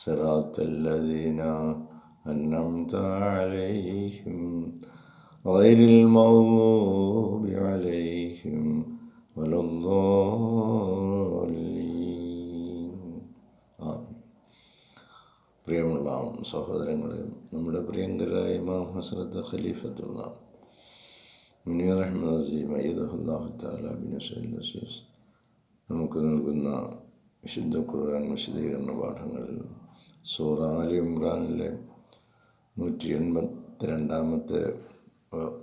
صراط الذين أنعمت عليهم غير المغضوب عليهم ولا الضالين آمين പ്രിയമുള്ള സഹോദരങ്ങളെ നമ്മുടെ പ്രിയങ്കരായ ഇമാം ഹസ്രത്ത് ഖലീഫത്തുള്ള മുനീർ അഹമ്മദ് അസീം അയ്യദുല്ലാഹു താല ബിനസീസ് നമുക്ക് നൽകുന്ന വിശുദ്ധ ഖുർആൻ വിശദീകരണ പാഠങ്ങളിൽ സൂറ നൂറ്റി എൺപത്തി രണ്ടാമത്തെ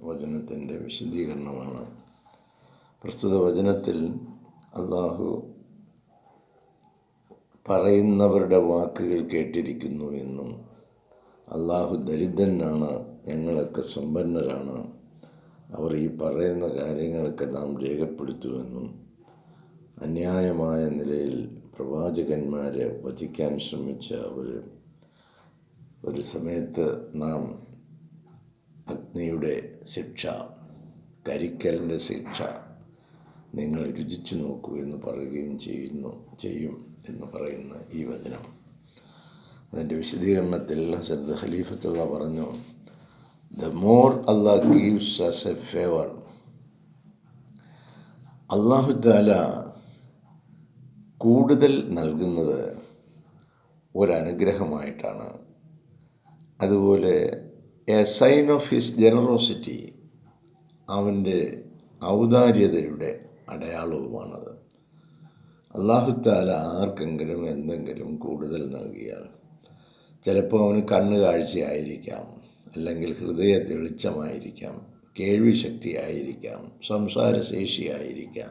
വചനത്തിന്റെ വിശദീകരണമാണ്. പ്രസ്തുത വചനത്തിൽ അള്ളാഹു പറയുന്നവരുടെ വാക്കുകൾ കേട്ടിരിക്കുന്നു എന്നും അള്ളാഹു ദരിദ്രനാണ് ഞങ്ങളൊക്കെ സമ്പന്നരാണ് അവർ ഈ പറയുന്ന കാര്യങ്ങളൊക്കെ നാം രേഖപ്പെടുത്തുമെന്നും അന്യായമായ നിലയിൽ പ്രവാചകന്മാരെ വധിക്കാൻ ശ്രമിച്ച അവർ ഒരു സമയത്ത് നാം അഗ്നിയുടെ ശിക്ഷ കരിക്കലിന്റെ ശിക്ഷ നിങ്ങൾ രുചിച്ചു നോക്കൂ എന്ന് പറയുകയും ചെയ്യുന്നു ചെയ്യും എന്ന് പറയുന്ന ഈ വചനം. അതിന്റെ വിശദീകരണത്തിൽ ഹസരത് ഖലീഫത്തുള്ള പറഞ്ഞു the more Allah gives us a favour അള്ളാഹു താല കൂടുതൽ നൽകുന്നത് ഒരനുഗ്രഹമായിട്ടാണ്. അതുപോലെ a sign of his generosity അവന്റെ ഔദാര്യതയുടെ അടയാളവുമാണത്. അള്ളാഹുത്താല ആർക്കെങ്കിലും എന്തെങ്കിലും കൂടുതൽ നൽകിയാൽ ചിലപ്പോൾ അവന് കണ്ണ് കാഴ്ചയായിരിക്കാം അല്ലെങ്കിൽ ഹൃദയ തെളിച്ചമായിരിക്കാം കേൾവിശക്തിയായിരിക്കാം സംസാരശേഷിയായിരിക്കാം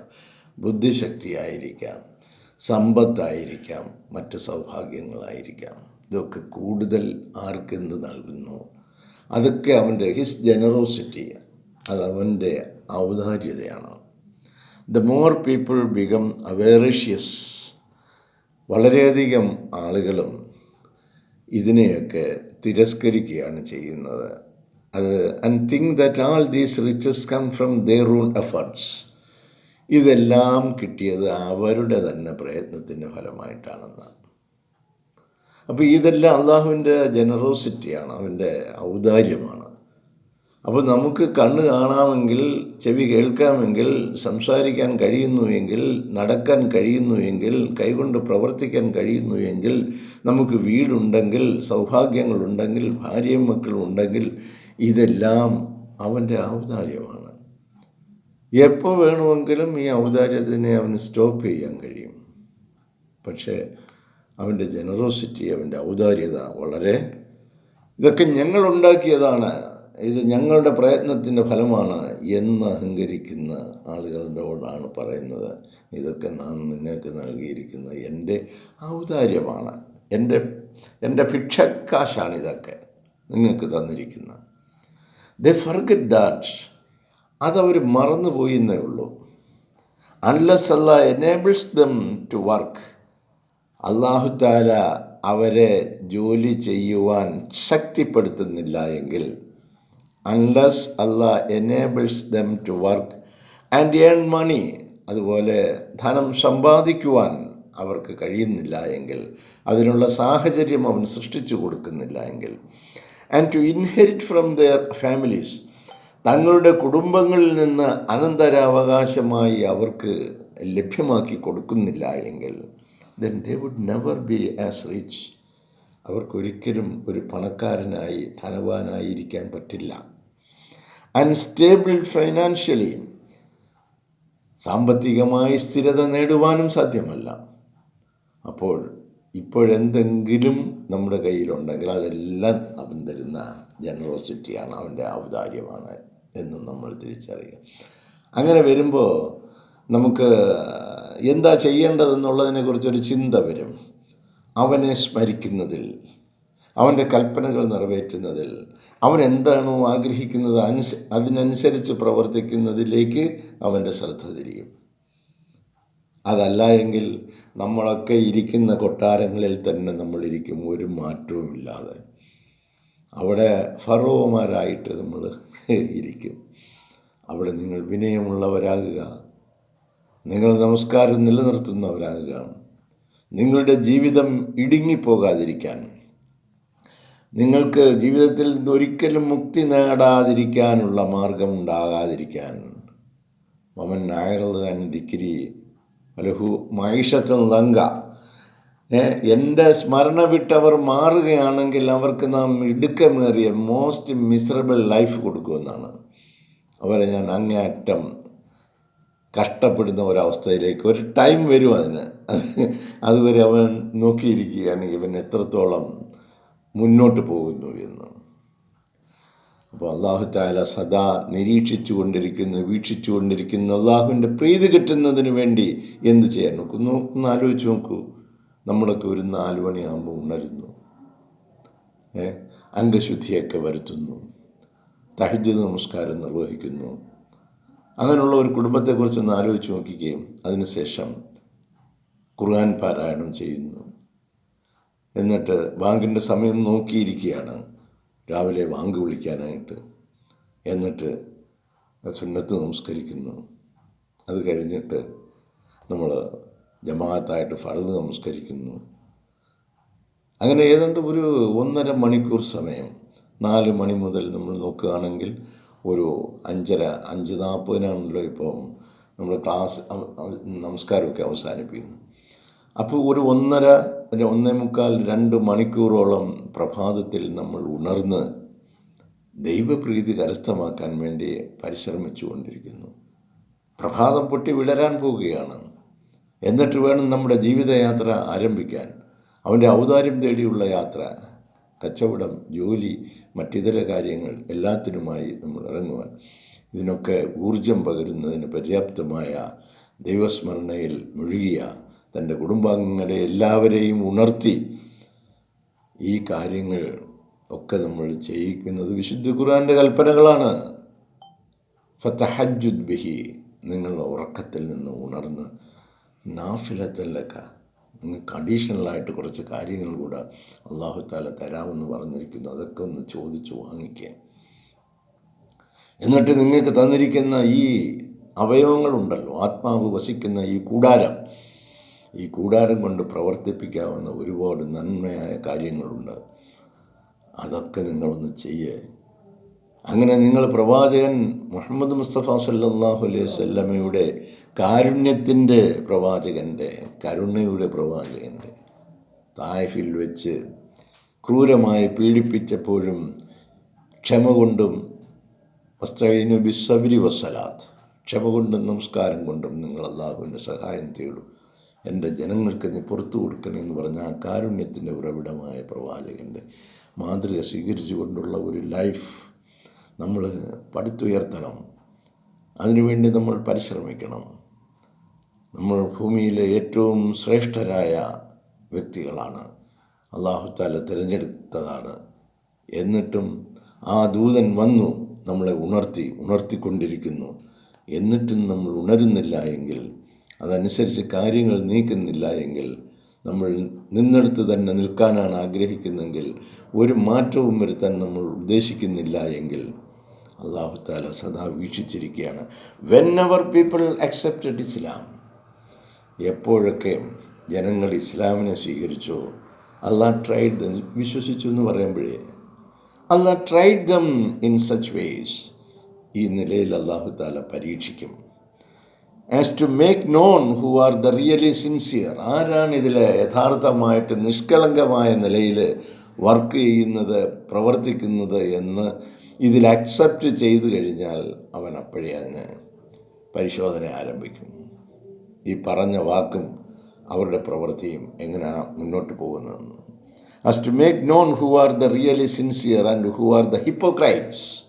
ബുദ്ധിശക്തിയായിരിക്കാം. സമ്പത്തായിരിക്കാം മറ്റ് സൗഭാഗ്യങ്ങളായിരിക്കാം. ഇതൊക്കെ കൂടുതൽ ആർക്കെന്ത് നൽകുന്നു? അതൊക്കെ അവന്റെ ഹിസ് ജനറോസിറ്റി അത് അവന്റെ ഔദാര്യതയാണ്. The more people become avaricious വളരെയധികം ആളുകളും ഇതിനെയൊക്കെ തിരസ്കരിക്കുകയാണ് ചെയ്യുന്നത്. അത് and think that all these riches come from their own efforts ഇതെല്ലാം കിട്ടിയത് അവരുടെ തന്നെ പ്രയത്നത്തിന്റെ ഫലമായിട്ടാണെന്ന്. അപ്പോൾ ഇതെല്ലാം അള്ളാഹുവിന്റെ ജനറോസിറ്റിയാണ് അവന്റെ ഔദാര്യമാണ്. അപ്പോൾ നമുക്ക് കണ്ണ് കാണാമെങ്കിൽ ചെവി കേൾക്കാമെങ്കിൽ സംസാരിക്കാൻ കഴിയുന്നുവെങ്കിൽ നടക്കാൻ കഴിയുന്നുവെങ്കിൽ കൈകൊണ്ട് പ്രവർത്തിക്കാൻ കഴിയുന്നുവെങ്കിൽ നമുക്ക് വീടുണ്ടെങ്കിൽ സൗഭാഗ്യങ്ങളുണ്ടെങ്കിൽ ഭാര്യയും മക്കളും ഉണ്ടെങ്കിൽ ഇതെല്ലാം അവന്റെ ഔദാര്യമാണ്. എപ്പോൾ വേണമെങ്കിലും ഈ ഔദാര്യത്തിനെ അവന് സ്റ്റോപ്പ് ചെയ്യാൻ കഴിയും. പക്ഷേ അവന്റെ ജനറോസിറ്റി അവന്റെ ഔദാര്യത വളരെ ഇതൊക്കെ ഞങ്ങൾ ഉണ്ടാക്കിയതാണ്. ഇത് ഞങ്ങളുടെ പ്രയത്നത്തിന്റെ ഫലമാണ് എന്ന് അഹങ്കരിക്കുന്ന ആളുകളോടാണ് പറയുന്നത്. ഇതൊക്കെ നാം നിങ്ങൾക്ക് നൽകിയിരിക്കുന്ന എന്റെ ഔദാര്യമാണ്. എന്റെ എന്റെ ഭിക്ഷക്കാശാണ് ഇതൊക്കെ നിങ്ങൾക്ക് തന്നിരിക്കുന്നത്. ദ ഫർഗറ്റ് ദാറ്റ് അതവർ മറന്നുപോയി എന്നേ ഉള്ളൂ. Unless Allah enables them to work അള്ളാഹു താല അവരെ ജോലി ചെയ്യുവാൻ ശക്തിപ്പെടുത്തുന്നില്ല എങ്കിൽ unless Allah enables them to work and earn money അതുപോലെ ധനം സമ്പാദിക്കുവാൻ അവർക്ക് കഴിയുന്നില്ല എങ്കിൽ അതിനുള്ള സാഹചര്യം അവൻ സൃഷ്ടിച്ചു കൊടുക്കുന്നില്ല എങ്കിൽ and to inherit from their families തങ്ങളുടെ കുടുംബങ്ങളിൽ നിന്ന് അനന്തരാവകാശമായി അവർക്ക് ലഭ്യമാക്കി കൊടുക്കുന്നില്ല എങ്കിൽ then they would never be as rich അവർക്കൊരിക്കലും ഒരു പണക്കാരനായി ധനവാനായി ഇരിക്കാൻ പറ്റില്ല. അൺസ്റ്റേബിൾ ഫൈനാൻഷ്യലി സാമ്പത്തികമായി സ്ഥിരത നേടുവാനും സാധ്യമല്ല. അപ്പോൾ ഇപ്പോഴെന്തെങ്കിലും നമ്മുടെ കയ്യിലുണ്ടെങ്കിൽ അതെല്ലാം അവൻ തരുന്ന ജനറോസിറ്റിയാണ് അവന്റെ ഔദാര്യമാണ്. എന്ന് നമ്മൾ തിരിച്ചറിയുക അങ്ങനെ വരുമ്പോൾ നമുക്ക് എന്താ ചെയ്യേണ്ടതെന്നുള്ളതിനെക്കുറിച്ചൊരു ചിന്ത വരും. അവനെ സ്മരിക്കുന്നതിൽ അവന്റെ കൽപ്പനകൾ നിറവേറ്റുന്നതിൽ അവൻ എന്താണോ ആഗ്രഹിക്കുന്നത് അനുസ അതിനനുസരിച്ച് പ്രവർത്തിക്കുന്നതിലേക്ക് അവന്റെ ശ്രദ്ധ തിരിയും. അതല്ല എങ്കിൽ നമ്മളൊക്കെ ഇരിക്കുന്ന കൊട്ടാരങ്ങളിൽ തന്നെ നമ്മളിരിക്കും ഒരു മാറ്റവുമില്ലാതെ. അവിടെ ഫറോമാരായിട്ട് നമ്മൾ ഇരിക്കും. അവിടെ നിങ്ങൾ വിനയമുള്ളവരാകുക. നിങ്ങൾ നമസ്കാരം നിലനിർത്തുന്നവരാകുക. നിങ്ങളുടെ ജീവിതം ഇടുങ്ങിപ്പോകാതിരിക്കാൻ. നിങ്ങൾക്ക് ജീവിതത്തിൽ ഒരിക്കലും മുക്തി നേടാതിരിക്കാനുള്ള മാർഗം ഉണ്ടാകാതിരിക്കാൻ മമൻ നായർ ദിക്കിരി അലഹു മൈഷത്തൻ ലങ്ക എന്റെ സ്മരണ വിട്ടവർ മാറുകയാണെങ്കിൽ അവർക്ക് നാം ഇടുക്കമേറിയ മോസ്റ്റ് മിസറബിൾ ലൈഫ് കൊടുക്കുമെന്നാണ്. അവരെ ഞാൻ അങ്ങേയറ്റം കഷ്ടപ്പെടുന്ന ഒരവസ്ഥയിലേക്ക് ഒരു ടൈം വരും അതിന്. അതുവരെ അവൻ നോക്കിയിരിക്കുകയാണ് ഇവൻ എത്രത്തോളം മുന്നോട്ട് പോകുന്നു എന്ന്. അപ്പോൾ അള്ളാഹു താല സദാ നിരീക്ഷിച്ചു കൊണ്ടിരിക്കുന്നു വീക്ഷിച്ചു കൊണ്ടിരിക്കുന്നു അള്ളാഹുവിന്റെ പ്രീതി കിട്ടുന്നതിന് വേണ്ടി എന്ത് ചെയ്യാൻ നോക്കുന്നു ഒന്ന് ആലോചിച്ച് നോക്കൂ. നമ്മളൊക്കെ ഒരു നാല് മണിയാകുമ്പോൾ ഉണരുന്നു. ഏ അംഗശുദ്ധിയൊക്കെ വരുത്തുന്നു. തഹജ്ജുദ് നമസ്കാരം നിർവഹിക്കുന്നു. അങ്ങനെയുള്ള ഒരു കുടുംബത്തെക്കുറിച്ച് ഒന്ന് ആലോചിച്ച് നോക്കിക്കുകയും അതിനുശേഷം ഖുർആൻ പാരായണം ചെയ്യുന്നു. എന്നിട്ട് ബാങ്കിന്റെ സമയം നോക്കിയിരിക്കുകയാണ്. രാവിലെ ബാങ്ക് വിളിക്കാനായിട്ട്. എന്നിട്ട് സുന്നത്ത് നമസ്കരിക്കുന്നു. അത് കഴിഞ്ഞിട്ട് നമ്മൾ ജമാഅത്തായിട്ട് ഫറുത് നമസ്കരിക്കുന്നു. അങ്ങനെ ഏതാണ്ട് ഒരു ഒന്നര മണിക്കൂർ സമയം നാല് മണി മുതൽ നമ്മൾ നോക്കുകയാണെങ്കിൽ ഒരു അഞ്ചര അഞ്ച് നാൽപ്പതിനാണല്ലോ ഇപ്പോൾ നമ്മൾ ക്ലാസ് നമസ്കാരമൊക്കെ അവസാനിപ്പിക്കുന്നു. അപ്പോൾ ഒരു ഒന്നര ഒന്നേ മുക്കാൽ രണ്ട് മണിക്കൂറോളം പ്രഭാതത്തിൽ നമ്മൾ ഉണർന്ന് ദൈവപ്രീതി കരസ്ഥമാക്കാൻ വേണ്ടി പരിശ്രമിച്ചു കൊണ്ടിരിക്കുന്നു പ്രഭാതം പൊട്ടി വിളരാൻ പോവുകയാണ്. എന്നിട്ട് വേണം നമ്മുടെ ജീവിതയാത്ര ആരംഭിക്കാൻ. അവന്റെ ഔദാര്യം തേടിയുള്ള യാത്ര കച്ചവടം ജോലി മറ്റിതര കാര്യങ്ങൾ എല്ലാത്തിനുമായി നമ്മൾ ഇറങ്ങുവാൻ. ഇതിനൊക്കെ ഊർജം പകരുന്നതിന് പര്യാപ്തമായ ദൈവസ്മരണയിൽ മുഴുകിയ തന്റെ കുടുംബാംഗങ്ങളെ എല്ലാവരെയും ഉണർത്തി ഈ കാര്യങ്ങൾ ഒക്കെ നമ്മൾ ചെയ്യിക്കുന്നത് വിശുദ്ധ ഖുർആന്റെ കൽപ്പനകളാണ്. ഫത്തഹജുദ് ബിഹി നിങ്ങൾ ഉറക്കത്തിൽ നിന്ന് ഉണർന്ന് നാഫിലത്തല്ലക്ക. നിങ്ങൾക്ക് അഡീഷണലായിട്ട് കുറച്ച് കാര്യങ്ങൾ കൂടെ അള്ളാഹു താല തരാമെന്ന് പറഞ്ഞിരിക്കുന്നു. അതൊക്കെ ഒന്ന് ചോദിച്ചു വാങ്ങിക്കുക എന്നിട്ട് നിങ്ങൾക്ക് തന്നിരിക്കുന്ന ഈ അവയവങ്ങളുണ്ടല്ലോ ആത്മാവ് വസിക്കുന്ന ഈ കൂടാരം. ഈ കൂടാരം കൊണ്ട് പ്രവർത്തിപ്പിക്കാവുന്ന ഒരുപാട് നന്മയായ കാര്യങ്ങളുണ്ട്. അതൊക്കെ നിങ്ങളൊന്ന് ചെയ്യുക അങ്ങനെ നിങ്ങൾ പ്രവാചകൻ മുഹമ്മദ് മുസ്തഫ സല്ലാഹു അലൈഹി സ്വല്ലമയുടെ കാരുണ്യത്തിന്റെ പ്രവാചകന്റെ കരുണയുടെ പ്രവാചകന്റെ തായ്ഫിൽ വെച്ച് ക്രൂരമായി പീഡിപ്പിച്ചപ്പോഴും ക്ഷമ കൊണ്ടും വസ്ത്രൈനു ബിസബരി വസലാത്ത് ക്ഷമ കൊണ്ടും നമസ്കാരം കൊണ്ടും നിങ്ങൾ അള്ളാഹുവിന്റെ സഹായം തേടും. എന്റെ ജനങ്ങൾക്ക് നീ പുറത്തു കൊടുക്കണേ എന്ന് പറഞ്ഞ ആ കാരുണ്യത്തിന്റെ ഉറവിടമായ പ്രവാചകന്റെ മാതൃക സ്വീകരിച്ചു കൊണ്ടുള്ള ഒരു ലൈഫ് നമ്മൾ പടുത്തുയർത്തണം അതിനുവേണ്ടി നമ്മൾ പരിശ്രമിക്കണം. നമ്മൾ ഭൂമിയിലെ ഏറ്റവും ശ്രേഷ്ഠരായ വ്യക്തികളാണ്. അള്ളാഹുത്താല തിരഞ്ഞെടുത്തതാണ്. എന്നിട്ടും ആ ദൂതൻ വന്നു നമ്മളെ ഉണർത്തി ഉണർത്തിക്കൊണ്ടിരിക്കുന്നു. എന്നിട്ടും നമ്മൾ ഉണരുന്നില്ല എങ്കിൽ അതനുസരിച്ച് കാര്യങ്ങൾ നീക്കുന്നില്ല എങ്കിൽ നമ്മൾ നിന്നെടുത്ത് തന്നെ നിൽക്കാനാണ് ആഗ്രഹിക്കുന്നെങ്കിൽ ഒരു മാറ്റവും വരുത്താൻ നമ്മൾ ഉദ്ദേശിക്കുന്നില്ല എങ്കിൽ അള്ളാഹു താല സദാ വീക്ഷിച്ചിരിക്കുകയാണ്. വെൻ അവർ പീപ്പിൾ അക്സെപ്റ്റഡ് ഇസ്ലാം എപ്പോഴൊക്കെ ജനങ്ങൾ ഇസ്ലാമിനെ സ്വീകരിച്ചു അള്ളാഹ് ട്രൈഡ് ദം വിശ്വസിച്ചു എന്ന് പറയുമ്പോഴേ Allah tried them in such ways ഈ നിലയിൽ അള്ളാഹു താല പരീക്ഷിക്കും. As to make known who are the really sincere ആരാണ് ഇതിൽ യഥാർത്ഥമായിട്ട് നിഷ്കളങ്കമായ നിലയിൽ വർക്ക് ചെയ്യുന്നത് പ്രവർത്തിക്കുന്നത് എന്ന് ഇതിൽ അക്സെപ്റ്റ് ചെയ്തു കഴിഞ്ഞാൽ അവൻ അപ്പോഴേ അതിന് പരിശോധന ആരംഭിക്കും. ഈ പറഞ്ഞ വാക്കും അവരുടെ പ്രവൃത്തിയും എങ്ങനെയാണ് മുന്നോട്ട് പോകുന്നതെന്ന്. As to make known who are the really sincere and who are the hypocrites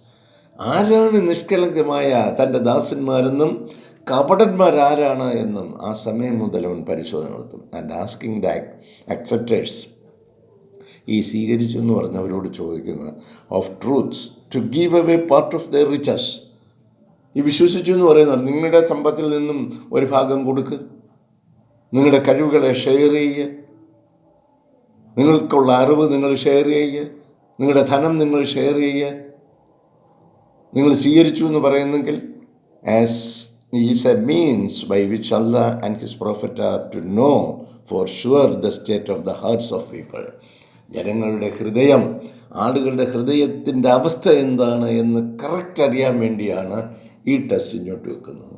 ആരാണ് നിഷ്കളങ്കമായ തന്റെ ദാസന്മാരെന്നും കപടന്മാരാരാണ് എന്നും ആ സമയം മുതൽ അവൻ പരിശോധന നടത്തും. ആൻഡ് ആസ്കിങ് ദ അക്സെപ്റ്റേഴ്സ് ഈ സ്വീകരിച്ചു എന്ന് പറഞ്ഞവരോട് ചോദിക്കുന്നത് of truths to give away part of the riches ഈ വിശ്വസിച്ചു എന്ന് പറയുന്നത് നിങ്ങളുടെ സമ്പത്തിൽ നിന്നും ഒരു ഭാഗം കൊടുക്ക്. നിങ്ങളുടെ കഴിവുകളെ ഷെയർ ചെയ്യുക നിങ്ങൾക്കുള്ള അറിവ് നിങ്ങൾ ഷെയർ ചെയ്യുക നിങ്ങളുടെ ധനം നിങ്ങൾ ഷെയർ ചെയ്യുക നിങ്ങൾ സ്വീകരിച്ചു എന്ന് പറയുന്നെങ്കിൽ as is a means by which Allah and his prophet are to know for sure the state of the hearts of people ജനങ്ങളുടെ ഹൃദയം ആളുകളുടെ ഹൃദയത്തിന്റെ അവസ്ഥ എന്താണ് എന്ന് കറക്റ്റ് അറിയാൻ വേണ്ടിയാണ് ഈ ടെസ്റ്റ് ഇങ്ങോട്ട് വെക്കുന്നത്.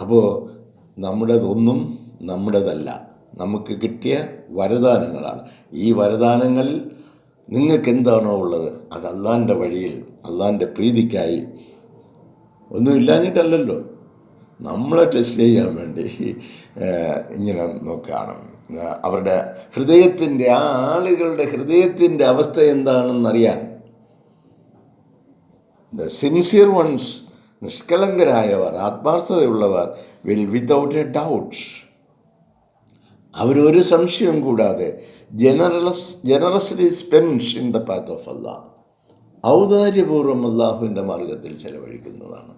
അപ്പോൾ നമ്മുടേതൊന്നും നമ്മുടേതല്ല. നമുക്ക് കിട്ടിയ വരദാനങ്ങളാണ്. ഈ വരദാനങ്ങളിൽ നിങ്ങൾക്ക് എന്താണോ ഉള്ളത് അത് അള്ളാന്റെ വഴിയിൽ അള്ളാന്റെ പ്രീതിക്കായി ഒന്നുമില്ലാഞ്ഞിട്ടല്ലല്ലോ നമ്മളെ ടെസ്റ്റ് ചെയ്യാൻ വേണ്ടി ഇങ്ങനെ നോക്കുകയാണ്. അവരുടെ ഹൃദയത്തിന്റെ ആ ആളുകളുടെ ഹൃദയത്തിന്റെ അവസ്ഥ എന്താണെന്നറിയാൻ ദ സിൻസിയർ വൺസ് നിഷ്കളങ്കരായവർ ആത്മാർത്ഥതയുള്ളവർ വിൽ വിത്തൗട്ട് എ ഡൗട്ട് അവരൊരു സംശയവും കൂടാതെ generous generously spend in the path of Allah ഔദാര്യപൂർവം അള്ളാഹുവിന്റെ മാർഗത്തിൽ ചെലവഴിക്കുന്നതാണ്.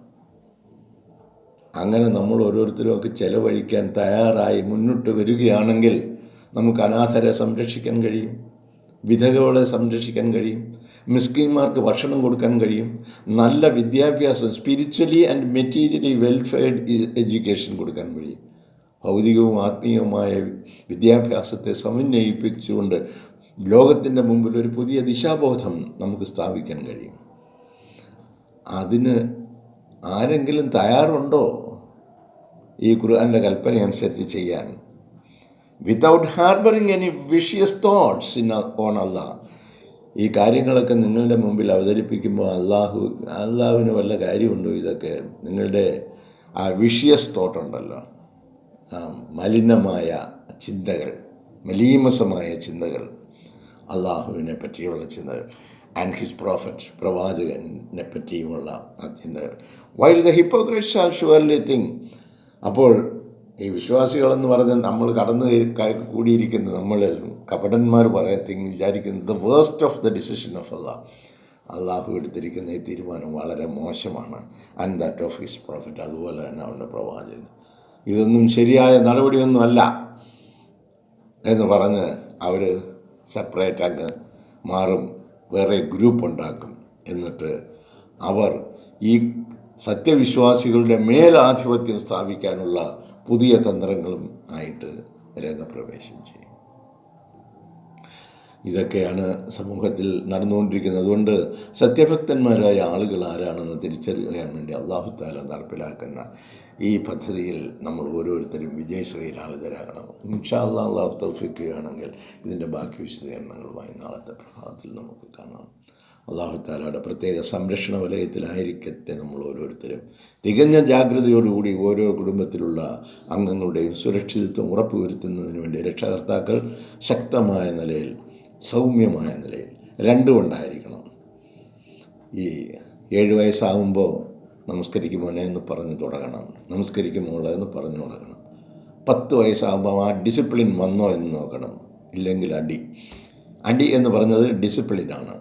അങ്ങനെ നമ്മൾ ഓരോരുത്തരും ഒക്കെ ചെലവഴിക്കാൻ തയ്യാറായി മുന്നോട്ട് വരികയാണെങ്കിൽ നമുക്ക് അനാഥരെ സംരക്ഷിക്കാൻ കഴിയും വിധവകളെ സംരക്ഷിക്കാൻ കഴിയും മിസ്കിന്മാർക്ക് ഭക്ഷണം കൊടുക്കാൻ കഴിയും നല്ല വിദ്യാഭ്യാസം spiritually and materially welfared education കൊടുക്കാൻ കഴിയും. ഭൗതികവും ആത്മീയവുമായ വിദ്യാഭ്യാസത്തെ സമന്വയിപ്പിച്ചുകൊണ്ട് ലോകത്തിന്റെ മുമ്പിൽ ഒരു പുതിയ ദിശാബോധം നമുക്ക് സ്ഥാപിക്കാൻ കഴിയും. അതിന് ആരെങ്കിലും തയ്യാറുണ്ടോ ഈ ഖുർആാന്റെ കൽപ്പന അനുസരിച്ച് ചെയ്യാൻ? Without harbouring any vicious thoughts in on Allah ഈ കാര്യങ്ങളൊക്കെ നിങ്ങളുടെ മുമ്പിൽ അവതരിപ്പിക്കുമ്പോൾ അള്ളാഹു അള്ളാഹുവിന് വല്ല കാര്യമുണ്ടോ ഇതൊക്കെ? നിങ്ങളുടെ ആ വിഷിയസ് തോട്ടുണ്ടല്ലോ ആ മലിനമായ ചിന്തകൾ മലീമസമായ ചിന്തകൾ അള്ളാഹുവിനെ പറ്റിയുള്ള ചിന്തകൾ. ആൻഡ് ഹിസ് പ്രോഫറ്റ് പ്രവാചകനെ പറ്റിയുമുള്ള ചിന്തകൾ while the hypocrites are surely think അപ്പോൾ ഈ വിശ്വാസികളെന്ന് പറഞ്ഞ് നമ്മൾ കടന്നു കൂടിയിരിക്കുന്നത് കൂടിയിരിക്കുന്ന നമ്മൾ കപടന്മാർ പറയത്തിങ് വിചാരിക്കുന്നത് the waste of the decision of Allah അള്ളാഹു എടുത്തിരിക്കുന്ന ഈ തീരുമാനം വളരെ മോശമാണ്. And that of his prophet അതുപോലെ തന്നെ അവന്റെ പ്രവാചകൻ. ഇതൊന്നും ശരിയായ നടപടിയൊന്നും അല്ല എന്ന് പറഞ്ഞ് അവർ സെപ്പറേറ്റ് അങ്ങ് മാറും. വേറെ ഗ്രൂപ്പ് ഉണ്ടാക്കും. എന്നിട്ട് അവർ ഈ സത്യവിശ്വാസികളുടെ മേലാധിപത്യം സ്ഥാപിക്കാനുള്ള പുതിയ തന്ത്രങ്ങളും ആയിട്ട് രംഗപ്രവേശം ചെയ്യും. ഇതൊക്കെയാണ് സമൂഹത്തിൽ നടന്നുകൊണ്ടിരിക്കുന്നത്. അതുകൊണ്ട് സത്യഭക്തന്മാരായ ആളുകൾ ആരാണെന്ന് തിരിച്ചറിയാൻ വേണ്ടി അള്ളാഹു താല നടപ്പിലാക്കുന്ന ഈ പദ്ധതിയിൽ നമ്മൾ ഓരോരുത്തരും വിജയശ്രീലാളിതരാകണം അള്ളാഹു തൗഫിക്കുകയാണെങ്കിൽ ഇതിന്റെ ബാക്കി വിശദീകരണങ്ങളുമായി നാളത്തെ പ്രഭാതത്തിൽ നമുക്ക് കാണാം. അള്ളാഹു താലയുടെ പ്രത്യേക സംരക്ഷണ വലയത്തിലായിരിക്കട്ടെ നമ്മൾ ഓരോരുത്തരും. തികഞ്ഞ ജാഗ്രതയോടുകൂടി ഓരോ കുടുംബത്തിലുള്ള അംഗങ്ങളുടെയും സുരക്ഷിതത്വം ഉറപ്പുവരുത്തുന്നതിന് വേണ്ടി രക്ഷകർത്താക്കൾ ശക്തമായ നിലയിൽ സൗമ്യമായ നിലയിൽ രണ്ടും ഉണ്ടായിരിക്കണം ഈ ഏഴ് വയസ്സാകുമ്പോൾ നമസ്കരിക്കും മോനെ എന്ന് പറഞ്ഞു തുടങ്ങണം. നമസ്കരിക്കും മോളെ എന്ന് പറഞ്ഞു തുടങ്ങണം. പത്ത് വയസ്സാകുമ്പോൾ ആ ഡിസിപ്ലിൻ വന്നോ എന്ന് നോക്കണം. ഇല്ലെങ്കിൽ അടി. അടി എന്ന് പറഞ്ഞത് ഡിസിപ്ലിനാണ്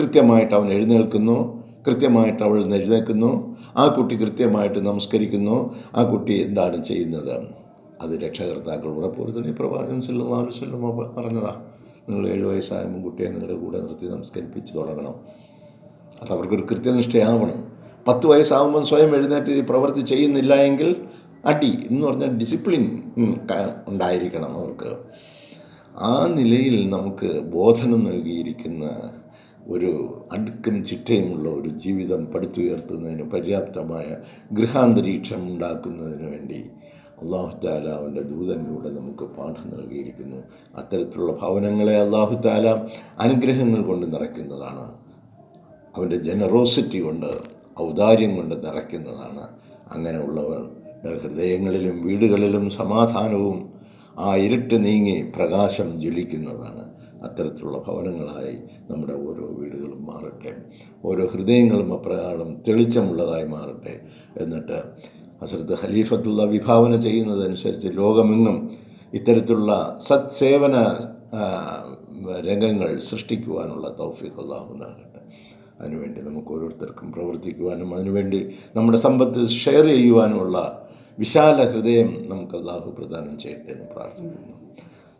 കൃത്യമായിട്ട് അവൻ എഴുന്നേൽക്കുന്നു. കൃത്യമായിട്ട് അവൾ എഴുന്നേൽക്കുന്നു. ആ കുട്ടി കൃത്യമായിട്ട് നമസ്കരിക്കുന്നു. ആ കുട്ടി എന്താണ് ചെയ്യുന്നത്? അത് രക്ഷകർത്താക്കൾ തന്നെ പ്രവാചകൻ സെല്ലും ആവശ്യം പറഞ്ഞതാ. നിങ്ങൾ ഏഴ് വയസ്സാകുമ്പോൾ കുട്ടിയെ നിങ്ങളുടെ കൂടെ നിർത്തി നമസ്കരിപ്പിച്ച് തുടങ്ങണം. അത് അവർക്കൊരു കൃത്യനിഷ്ഠയാവണം. പത്ത് വയസ്സാകുമ്പോൾ സ്വയം എഴുന്നേറ്റ് ഈ പ്രവൃത്തി ചെയ്യുന്നില്ല എങ്കിൽ അടി എന്ന് പറഞ്ഞാൽ ഡിസിപ്ലിൻ ഉണ്ടായിരിക്കണം നമുക്ക്. ആ നിലയിൽ നമുക്ക് ബോധനം നൽകിയിരിക്കുന്ന ഒരു അടുക്കും ചിട്ടയുമുള്ള ഒരു ജീവിതം പടുത്തുയർത്തുന്നതിന് പര്യാപ്തമായ ഗൃഹാന്തരീക്ഷം ഉണ്ടാക്കുന്നതിന് വേണ്ടി അള്ളാഹു താല അവന്റെ ദൂതനിലൂടെ നമുക്ക് പാഠം നൽകിയിരിക്കുന്നു. അത്തരത്തിലുള്ള ഭവനങ്ങളെ അള്ളാഹു താല അനുഗ്രഹങ്ങൾ കൊണ്ട് നിറയ്ക്കുന്നതാണ്. അവന്റെ ജനറോസിറ്റി കൊണ്ട് ഔദാര്യം കൊണ്ട് നിറയ്ക്കുന്നതാണ് അങ്ങനെയുള്ളവരുടെ ഹൃദയങ്ങളിലും വീടുകളിലും സമാധാനവും ആ ഇരുട്ട് നീങ്ങി പ്രകാശം ജ്വലിക്കുന്നതാണ്. അത്തരത്തിലുള്ള ഭവനങ്ങളായി നമ്മുടെ ഓരോ വീടുകളും മാറട്ടെ. ഓരോ ഹൃദയങ്ങളും അപ്രകാരം തെളിച്ചമുള്ളതായി മാറട്ടെ. എന്നിട്ട് ഹസരത്ത് ഖലീഫത്തുള്ള വിഭാവന ചെയ്യുന്നതനുസരിച്ച് ലോകമെങ്ങും ഇത്തരത്തിലുള്ള സത്സേവന രംഗങ്ങൾ സൃഷ്ടിക്കുവാനുള്ള തൗഫീഖ് അള്ളാഹു അതിനുവേണ്ടി നമുക്ക് ഓരോരുത്തർക്കും പ്രവർത്തിക്കുവാനും അതിനുവേണ്ടി നമ്മുടെ സമ്പത്ത് ഷെയർ ചെയ്യുവാനുമുള്ള വിശാല ഹൃദയം നമുക്ക് അള്ളാഹു പ്രദാനം ചെയ്യട്ടെ എന്ന് പ്രാർത്ഥിക്കുന്നു.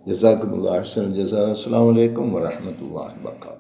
ജസാക്കും അസ്സാം വലൈക്കും വരഹമത്തല്ലാ വർക്കാത്തു